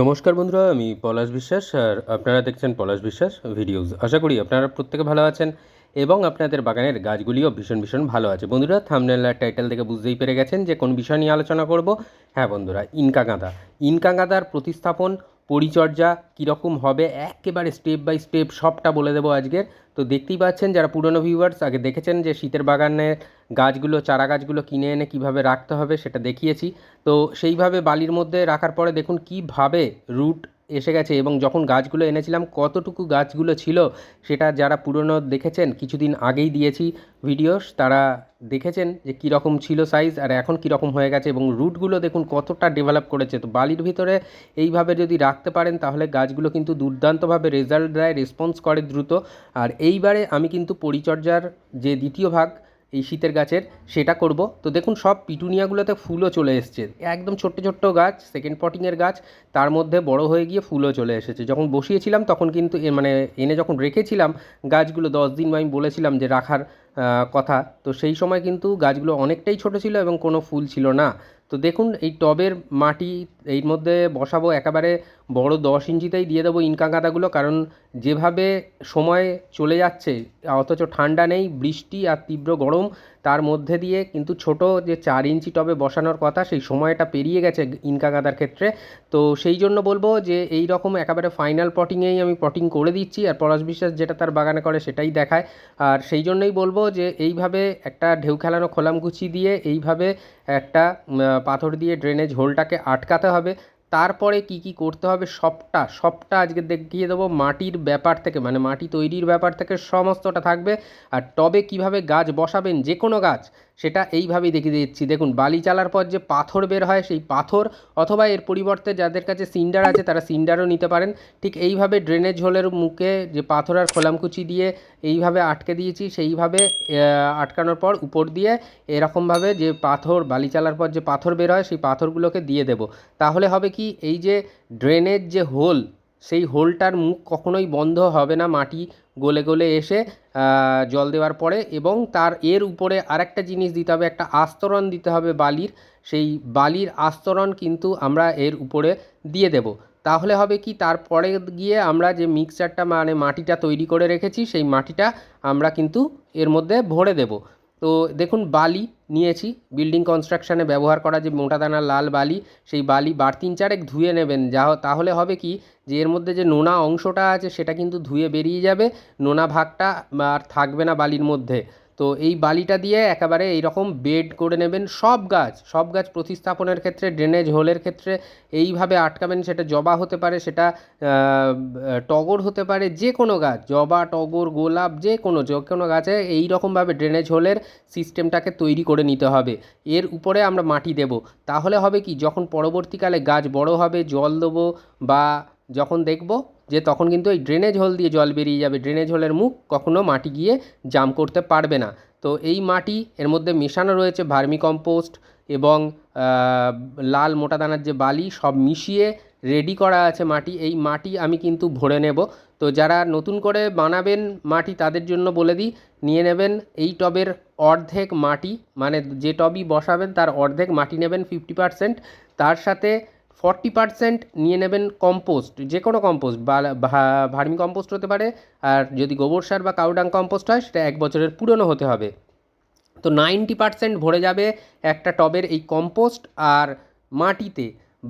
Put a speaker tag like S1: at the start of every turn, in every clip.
S1: নমস্কার বন্ধুরা, আমি পলাশ বিশ্বাস আর আপনারা দেখছেন পলাশ বিশ্বাস ভিডিওস। আশা করি আপনারা প্রত্যেকে ভালো আছেন এবং আপনাদের বাগানের গাছগুলিও ভীষণ ভীষণ ভালো আছে। বন্ধুরা থামনেল আর টাইটেল থেকে বুঝতেই পেরে গেছেন যে কোন বিষয় নিয়ে আলোচনা করব। হ্যাঁ বন্ধুরা ইনকা গাঁদা ইনকা গাঁদার প্রতিস্থাপন পরিচর্যা কীরকম হবে, একেবারে স্টেপ বাই স্টেপ সবটা বলে দেবো আজকের তো দেখতেই পাচ্ছেন যারা পুরনো ভিউয়ার্স আগে দেখেছেন যে শীতের বাগানে গাছগুলো, চারা গাছগুলো কিনে এনে কীভাবে রাখতে হবে সেটা দেখিয়েছি। তো সেইভাবে বালির মধ্যে রাখার পরে দেখুন কীভাবে রুট এসে গেছে এবং যখন গাছগুলো এনেছিলাম, কতটুকু গাছগুলো ছিল সেটা যারা পুরনো দেখেছেন, কিছুদিন আগেই দিয়েছি ভিডিওস, তারা দেখেছেন যে কীরকম ছিল সাইজ আর এখন কীরকম হয়ে গেছে এবং রুটগুলো দেখুন কতটা ডেভেলপ করেছে। তো বালির ভিতরে এইভাবে যদি রাখতে পারেন, তাহলে গাছগুলো কিন্তু দুর্দান্তভাবে রেজাল্ট দেয় রেসপন্স করে দ্রুত। আর এইবারে আমি কিন্তু পরিচর্যার যে দ্বিতীয় ভাগ এই শীতের গাছের, সেটা করব। তো দেখুন, সব পিটুনিয়াগুলোতে ফুলও চলে এসছে। একদম ছোট্ট ছোট্ট গাছ সেকেন্ড পটিংয়ের গাছ, তার মধ্যে বড় হয়ে গিয়ে ফুলও চলে এসেছে। যখন বসিয়েছিলাম, তখন কিন্তু মানে এনে যখন রেখেছিলাম, গাছগুলো দশ দিন আমি বলেছিলাম যে রাখার কথা, তো সেই সময় কিন্তু গাছগুলো অনেকটাই ছোট ছিল এবং কোনো ফুল ছিল না। তো দেখুন, এই টবের মাটি এর মধ্যে বসাবো একেবারে বড় দশ ইঞ্চিতেই দিয়ে দেবো ইনকা গাঁদাগুলো। কারণ যেভাবে সময় চলে যাচ্ছে, অথচ ঠান্ডা নেই, বৃষ্টি আর তীব্র গরম তার মধ্যে দিয়ে কিন্তু ছোট যে চার ইঞ্চি টবে বসানোর কথা, সেই সময়টা পেরিয়ে গেছে ইনকা গাঁদার ক্ষেত্রে। তো সেই জন্য বলব যে এই রকম একেবারে ফাইনাল পটিংয়েই আমি পটিং করে দিচ্ছি আর পলাশ বিশ্বাস যেটা তার বাগানে করে সেটাই দেখায়। আর সেই জন্যই বলব যে এইভাবে একটা ঢেউ খেলানো খোলামকুচি দিয়ে এইভাবে একটা পাথর দিয়ে ড্রেনেজ হোলটাকে আটকাতে হবে। তারপরে কি কি করতে হবে সবটা সবটা আজকে দেখিয়ে দেবো মাটির ব্যাপার থেকে মানে মাটি তৈরির ব্যাপার থেকে সমস্তটা থাকবে। আর টবে কীভাবে গাছ বসাবেন যে কোনো গাছ সেটা এইভাবেই দেখিয়ে দিচ্ছি। দেখুন, বালি চালার পর যে পাথর বের হয় সেই পাথর অথবা এর পরিবর্তে যাদের কাছে সিন্ডার আছে তারা সিন্ডারও নিতে পারেন। ঠিক এইভাবে ড্রেনেজ হোলের মুখে যে পাথর আর খোলামকুচি দিয়ে এইভাবে আটকে দিয়েছি, সেইভাবে আটকানোর পর উপর দিয়ে এরকমভাবে যে পাথর, বালি চালার পর যে পাথর বের হয় সেই পাথরগুলোকে দিয়ে দেবো। তাহলে হবে কি, এই যে ড্রেনের যে হোল, সেই হোলটার মুখ কখনোই বন্ধ হবে না, মাটি গলে গলে এসে জল দেওয়ার পরে এবং তার এর উপরে আরেকটা জিনিস দিতে হবে, একটা আস্তরণ দিতে হবে বালির। সেই বালির আস্তরণ কিন্তু আমরা এর উপরে দিয়ে দেব। তাহলে হবে কি, তারপরে গিয়ে আমরা যে মিক্সচারটা মানে মাটিটা তৈরি করে রেখেছি, সেই মাটিটা আমরা কিন্তু এর মধ্যে ভরে দেব। তো দেখুন, বালি নিয়েছি। বিল্ডিং কনস্ট্রাকশানে ব্যবহার করা যে মোটা দানা, লাল বালি, সেই বালি বার তিন চারেক ধুয়ে নেবেন। যা তাহলে হবে কি যে এর মধ্যে যে নোনা অংশটা আছে, সেটা কিন্তু ধুয়ে বেরিয়ে যাবে। নোনা ভাগটা আর থাকবে না বালির মধ্যে। তো এই বালিটা দিয়ে একেবারে এইরকম বেড করে নেবেন। সব গাছ সব গাছ প্রতিস্থাপনের ক্ষেত্রে, ড্রেনেজ হোলের ক্ষেত্রে এইভাবে আটকাবেন, সেটা জবা হতে পারে, সেটা টগর হতে পারে যে কোনো গাছ, জবা, টগর, গোলাপ যে কোনো যে কোনো গাছে এই রকমভাবে ড্রেনেজ হোলের সিস্টেমটাকে তৈরি করে নিতে হবে। এর উপরে আমরা মাটি দেব। তাহলে হবে কি, যখন পরবর্তীকালে গাছ বড় হবে, জল দেবো বা যখন দেখব যে তখন কিন্তু এই ড্রেনেজ হোল দিয়ে জল বেরিয়ে যাবে ড্রেনেজ হোলের মুখ কখনো মাটি গিয়ে জাম করতে পারবে না। তো এই মাটি এর মধ্যে মেশানো রয়েছে ভার্মি কম্পোস্ট এবং লাল মোটা দানার যে বালি সব মিশিয়ে রেডি করা আছে মাটি। এই মাটি আমি কিন্তু ভরে নেব। তো যারা নতুন করে বানাবেন মাটি তাদের জন্য বলে দিই, নিয়ে নেবেন এই টবের অর্ধেক মাটি মানে যে টবই বসাবেন তার অর্ধেক মাটি নেবেন ফিফটি পারসেন্ট তার সাথে ফর্টি পারসেন্ট নিয়ে নেবেন কম্পোস্ট যে কোনো কম্পোস্ট ভার্মি কম্পোস্ট হতে পারে, আর যদি গোবর সার বা কাউডাং কম্পোস্ট হয়, সেটা এক বছরের পুরনো হতে হবে। তো নাইনটি পারসেন্ট ভরে যাবে একটা টবের এই কম্পোস্ট আর মাটিতে।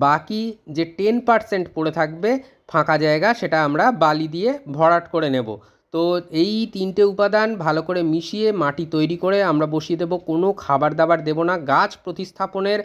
S1: বাকি যে টেন পারসেন্ট পড়ে থাকবে, ফাঁকা জায়গা, সেটা আমরা বালি দিয়ে ভরাট করে নেব। তো এই তিনটে উপাদান ভালো করে মিশিয়ে মাটি তৈরি করে আমরা বসিয়ে দেবো। কোনো খাবার দাবার দেব না। গাছ প্রতিস্থাপনের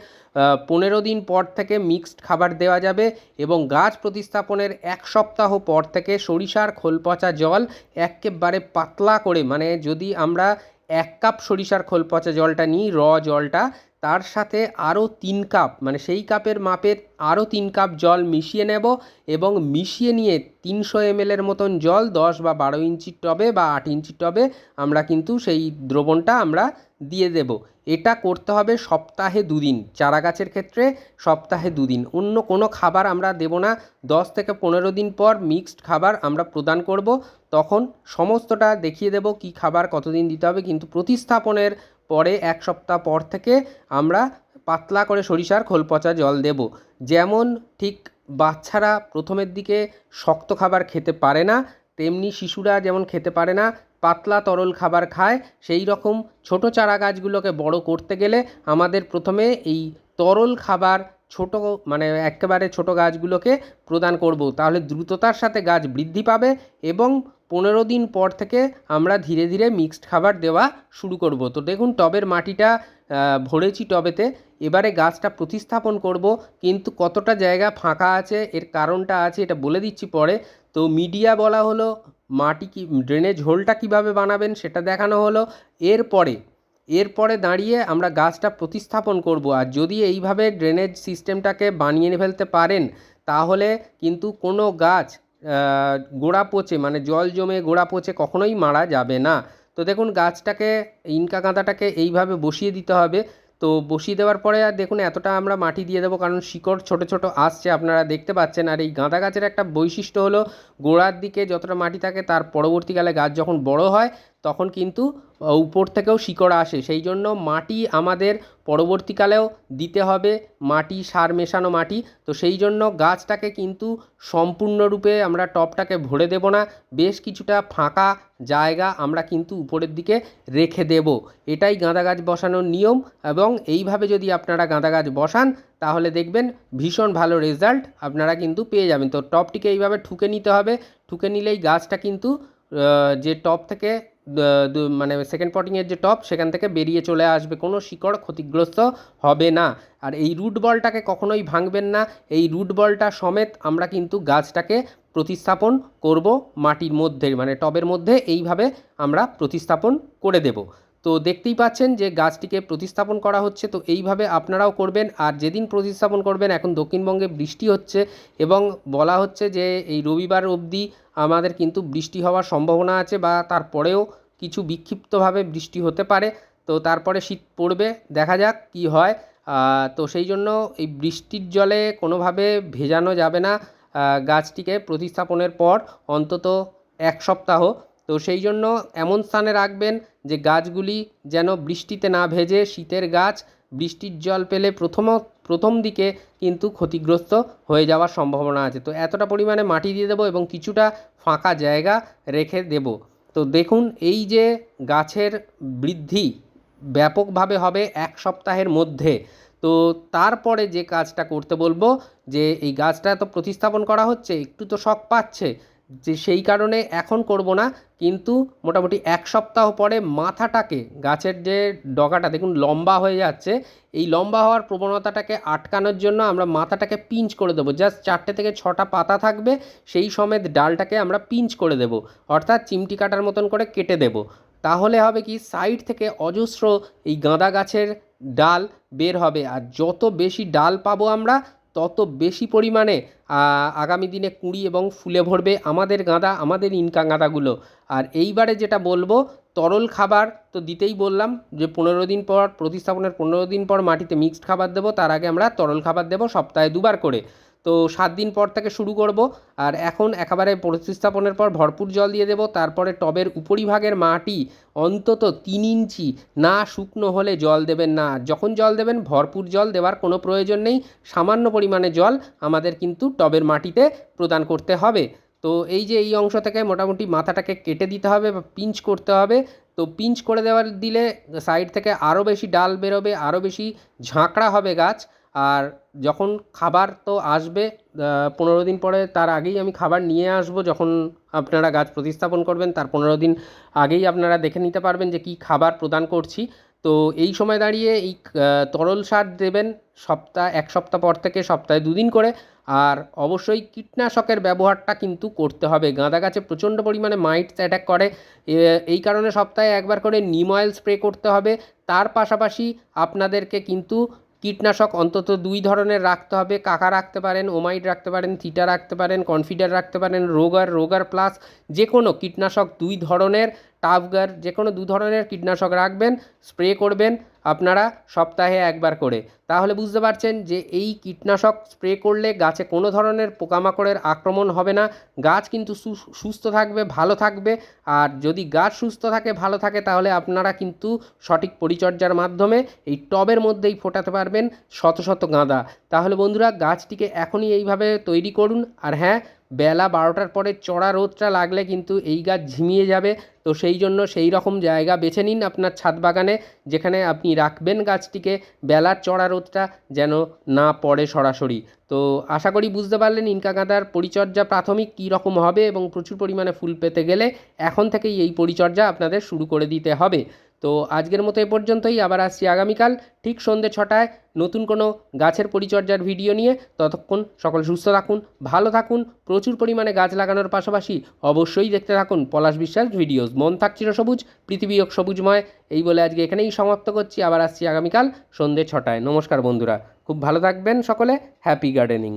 S1: পনেরো দিন পর থেকে মিক্সড খাবার দেওয়া যাবে এবং গাছ প্রতিস্থাপনের এক সপ্তাহ পর থেকে সরিষার খোল পচা জল একেবারে পাতলা করে মানে যদি আমরা এক কাপ সরিষার খোল পচা জলটা নিই, র জলটা। তার সাথে আরও তিন কাপ মানে সেই কাপের মাপের আরও তিন কাপ জল মিশিয়ে নেব এবং মিশিয়ে নিয়ে তিনশো এমএলের মতন জল, দশ বা বারো ইঞ্চির টবে বা আট ইঞ্চির টবে, আমরা কিন্তু সেই দ্রবণটা আমরা দিয়ে দেব। এটা করতে হবে সপ্তাহে দুদিন চারা গাছের ক্ষেত্রে সপ্তাহে দুদিন। অন্য কোনো খাবার আমরা দেব না। দশ থেকে পনেরো দিন পর মিক্সড খাবার আমরা প্রদান করব। তখন সমস্তটা দেখিয়ে দেব কি খাবার কতদিন দিতে হবে। কিন্তু প্রতিস্থাপনের পরে এক সপ্তাহ পর থেকে আমরা পাতলা করে সরিষার খোল পচা জল দেব। যেমন ঠিক বাচ্চারা প্রথমের দিকে শক্ত খাবার খেতে পারে না, তেমনি শিশুরা যেমন খেতে পারে না পাতলা তরল খাবার খায়, সেই রকম ছোট চারা গাছগুলোকে বড় করতে গেলে আমাদের প্রথমে এই তরল খাবার ছোট মানে একেবারে ছোট গাছগুলোকে প্রদান করব। তাহলে দ্রুততার সাথে গাছ বৃদ্ধি পাবে এবং পনেরো দিন পর থেকে আমরা ধীরে ধীরে মিক্সড খাবার দেওয়া শুরু করব। তো দেখুন, টবের মাটিটা ভরেছি টবেতে। এবারে গাছটা প্রতিস্থাপন করব, কিন্তু কতটা জায়গা ফাঁকা আছে, এর কারণটা আছে, এটা বলে দিচ্ছি পরে। তো মিডিয়া বলা হলো, মাটি কি ড্রেনেজ হোলটা কীভাবে বানাবেন সেটা দেখানো হলো। এরপরে এরপরে দাঁড়িয়ে আমরা গাছটা প্রতিস্থাপন করব। আর যদি এইভাবে ড্রেনেজ সিস্টেমটাকে বানিয়ে ফেলতে পারেন, তাহলে কিন্তু কোনো গাছ গোড়া পচে মানে জল জমে গোড়া পচে কখনোই মারা যাবে না। তো দেখুন গাছটাকে, ইনকা গাঁদাটাকে এইভাবে বসিয়ে দিতে হবে। তো বসিয়ে দেওয়ার পরে আর দেখুন এতটা আমরা মাটি দিয়ে দেবো, কারণ শিকড় ছোট ছোট আসছে, আপনারা দেখতে পাচ্ছেন। আর এই গাঁদা গাছের একটা বৈশিষ্ট্য হলো, গোড়ার দিকে যতটা মাটি থাকে, তার পরবর্তীকালে গাছ যখন বড় হয় তখন কিন্তু উপর থেকেও শিকড় আসে। সেই জন্য মাটি আমাদের পরবর্তীকালেও দিতে হবে। মাটি, সার মেশানো মাটি। তো সেই জন্য গাছটাকে কিন্তু সম্পূর্ণরূপে আমরা টবটাকে ভরে দেব না। বেশ কিছুটা ফাঁকা জায়গা আমরা কিন্তু উপরের দিকে রেখে দেব। এটাই গাঁদা গাছ বসানোর নিয়ম এবং এইভাবে যদি আপনারা গাঁদা গাছ বসান, তাহলে দেখবেন ভীষণ ভালো রেজাল্ট আপনারা কিন্তু পেয়ে যাবেন। তো টবটিকে এইভাবে ঠুকে নিতে হবে। ঠুকে নিলেই গাছটা কিন্তু যে টপ থেকে মানে সেকেন্ড পটিংয়ের যে টপ সেখান থেকে বেরিয়ে চলে আসবে। কোনো শিকড় ক্ষতিগ্রস্ত হবে না। আর এই রুট বলটাকে কখনোই ভাঙবেন না। এই রুট বলটা সমেত আমরা কিন্তু গাছটাকে প্রতিস্থাপন করব মাটির মধ্যে মানে টবের মধ্যে। এইভাবে আমরা প্রতিস্থাপন করে দেব। তো দেখতেই পাচ্ছেন যে গাছটিকে প্রতিস্থাপন করা হচ্ছে। তো এইভাবে আপনারাও করবেন। আর যেদিন প্রতিস্থাপন করবেন, এখন দক্ষিণবঙ্গে বৃষ্টি হচ্ছে এবং বলা হচ্ছে যে এই রবিবার অবধি আমাদের কিন্তু বৃষ্টি হওয়ার সম্ভাবনা আছে বা তারপরেও কিছু বিক্ষিপ্তভাবে বৃষ্টি হতে পারে। তো তারপরে শীত পড়বে, দেখা যাক কি হয়। তো সেই জন্য এই বৃষ্টির জলে কোনোভাবে ভেজানো যাবে না। গাছটিকে প্রতিস্থাপনের পর অন্তত এক সপ্তাহ তো সেই জন্য এমন স্থানে রাখবেন যে গাছগুলি যেন বৃষ্টিতে না ভেজে শীতের গাছ বৃষ্টির জল পেলে প্রথম প্রথম দিকে কিন্তু ক্ষতিগ্রস্ত হয়ে যাওয়ার সম্ভাবনা আছে। তো এতটা পরিমাণে মাটি দিয়ে দেবো এবং কিছুটা ফাঁকা জায়গা রেখে দেব। তো দেখুন, এই যে গাছের বৃদ্ধি ব্যাপকভাবে হবে এক সপ্তাহের মধ্যে। তো তারপরে যে কাজটা করতে বলব, যে এই গাছটা তো প্রতিস্থাপন করা হচ্ছে, একটু তো শখ পাচ্ছে যে সেই কারণে এখন করব না, কিন্তু মোটামুটি এক সপ্তাহ পরে মাথাটাকে, গাছের যে ডগাটা, দেখুন লম্বা হয়ে যাচ্ছে, এই লম্বা হওয়ার প্রবণতাটাকে আটকানোর জন্য আমরা মাথাটাকে পিঞ্চ করে দেবো। জাস্ট চারটে থেকে ছটা পাতা থাকবে, সেই সমেত ডালটাকে আমরা পিঞ্চ করে দেব, অর্থাৎ চিমটি কাটার মতন করে কেটে দেব। তাহলে হবে কি, সাইড থেকে অজস্র এই গাঁদা গাছের ডাল বের হবে, আর যত বেশি ডাল পাবো আমরা তত বেশি পরিমাণে আগামী দিনে কুঁড়ি এবং ফুলে ভরবে আমাদের গাঁদা, আমাদের ইনকা গাঁদাগুলো। আর এইবারে যেটা বলব, তরল খাবার তো দিতেই বললাম যে পনেরো দিন পর, প্রতিস্থাপনের পনেরো দিন পর মাটিতে মিক্সড খাবার দেবো, তার আগে আমরা তরল খাবার দেবো সপ্তাহে দুবার করে। তো সাত দিন পর থেকে শুরু করব। আর এখন একেবারে প্রতিস্থাপনের পর ভরপুর জল দিয়ে দেবো। তারপরে টবের উপরিভাগের মাটি অন্তত তিন ইঞ্চি না শুকনো হলে জল দেবেন না। যখন জল দেবেন, ভরপুর জল দেওয়ার কোনো প্রয়োজন নেই। সামান্য পরিমাণে জল আমাদের কিন্তু টবের মাটিতে প্রদান করতে হবে। তো এই যে এই অংশ থেকে মোটামুটি মাথাটাকে কেটে দিতে হবে বা পিঞ্চ করতে হবে। তো পিঞ্চ করে দেওয়ার দিলে সাইড থেকে আরও বেশি ডাল বেরোবে, আরও বেশি ঝাঁকড়া হবে গাছ। আর যখন খাবার তো আসবে পনেরো দিন পরে তার আগেই আমি খাবার নিয়ে আসব যখন আপনারা গাছ প্রতিস্থাপন করবেন, তার পনেরো দিন আগেই আপনারা দেখে নিতে পারবেন যে কী খাবার প্রদান করছি। তো এই সময় দাঁড়িয়ে এই তরল সার দেবেন সপ্তাহ এক সপ্তাহ পর থেকে সপ্তাহে দুদিন করে। আর অবশ্যই কীটনাশকের ব্যবহারটা কিন্তু করতে হবে। গাঁদা গাছে প্রচণ্ড পরিমাণে মাইটস অ্যাটাক করে। এই কারণে সপ্তাহে একবার করে নিম অয়েল স্প্রে করতে হবে। তার পাশাপাশি আপনাদেরকে কিন্তু কীটনাশক অন্তত দুই ধরনের রাখতে হবে। কাকা রাখতে পারেন, ওমাইড রাখতে পারেন, থিটা রাখতে পারেন, কনফিডার রাখতে পারেন, রোগার রোগার প্লাস যে কোনো কীটনাশক দুই ধরনের, টাফগার যে কোনো দু ধরনের কীটনাশক রাখবেন, স্প্রে করবেন। আপনারা সপ্তাহে একবার করে। তাহলে বুঝতে পারছেন যে এই কীটনাশক স্প্রে করলে গাছে কোনো ধরনের পোকামাকড়ের আক্রমণ হবে না। গাছ কিন্তু সুস্থ থাকবে, ভালো থাকবে। আর যদি গাছ সুস্থ থাকে, ভালো থাকে, তাহলে আপনারা কিন্তু সঠিক পরিচর্যার মাধ্যমে এই টবের মধ্যেই ফোটাতে পারবেন শত শত গাঁদা। তাহলে বন্ধুরা, গাছটিকে এখনই এইভাবে তৈরি করুন। আর হ্যাঁ বেলা বারোটার পরে চড়া রোদটা লাগলে কিন্তু এই গাছ ঝিমিয়ে যাবে। তো সেই জন্য সেই রকম জায়গা বেছে নিন আপনার ছাদ বাগানে, যেখানে আপনি রাখবেন গাছটিকে বেলার চড়া রোদটা যেন না পড়ে সরাসরি। তো আশা করি বুঝতে পারলেন ইনকা গাঁদার পরিচর্যা প্রাথমিক কী রকম হবে এবং প্রচুর পরিমাণে ফুল পেতে গেলে এখন থেকেই এই পরিচর্যা আপনাদের শুরু করে দিতে হবে। তো আজকের মতো এ পর্যন্তই, আবার আসছি আগামীকাল, ঠিক সন্ধ্যে ছটায় নতুন কোনো গাছের পরিচর্যার ভিডিও নিয়ে। ততক্ষণ সকল সুস্থ থাকুন, ভালো থাকুন, প্রচুর পরিমাণে গাছ লাগানোর পাশাপাশি অবশ্যই দেখতে থাকুন পলাশ বিশ্বাস ভিডিওস। মন থাক সবুজ, পৃথিবী হোক সবুজময়, এই বলে আজকে এখানেই সমাপ্ত করছি, আবার আসছি আগামীকাল সন্ধ্যে ছটায়। নমস্কার বন্ধুরা, খুব ভালো থাকবেন সকলে, হ্যাপি গার্ডেনিং।